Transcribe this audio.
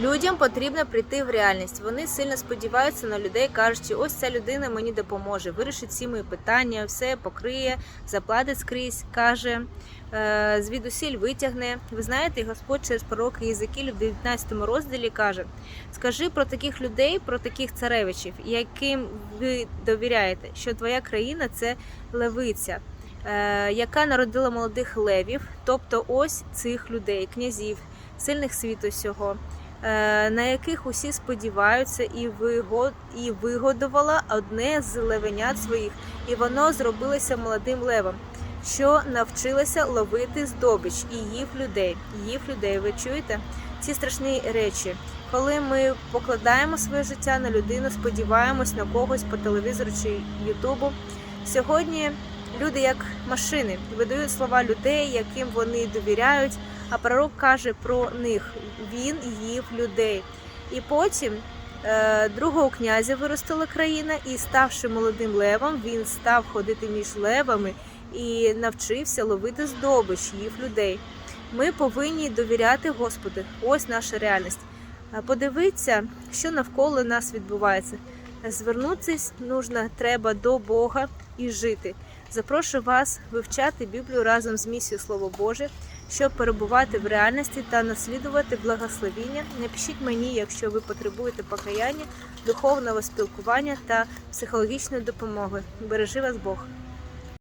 Людям потрібно прийти в реальність. Вони сильно сподіваються на людей, кажучи, ось ця людина мені допоможе, вирішить всі мої питання, все покриє, заплатить скрізь, каже, е, звідусіль витягне. Ви знаєте, Господь через пророка Єзекіль в 19 розділі каже: Скажи про таких людей, про таких царевичів, яким ви довіряєте, що твоя країна це левиця. е, Яка народила молодих левів, тобто ось цих людей, князів, сильних світу сього, на яких усі сподіваються, і і вигодувала одне з левенят своїх, і воно зробилося молодим левом, що навчилося ловити здобич і їв людей. Їв людей. Ви чуєте ці страшні речі? Коли ми покладаємо своє життя на людину, сподіваємось на когось по телевізору чи Ютубу. Сьогодні люди як машини видають слова людей, яким вони довіряють. А пророк каже про них: він їв людей. І потім е, другого князя виростила країна, і ставши молодим левом, він став ходити між левами і навчився ловити здобич, їв людей. Ми повинні довіряти Господу. Ось наша реальність. А Подивіться, що навколо нас відбувається. Звернутися нужно треба до Бога і жити. Запрошую вас вивчати Біблію разом з місією Слово Боже, щоб перебувати в реальності та наслідувати благословіння. Напишіть мені, якщо ви потребуєте покаяння, духовного спілкування та психологічної допомоги. Бережи вас Бог!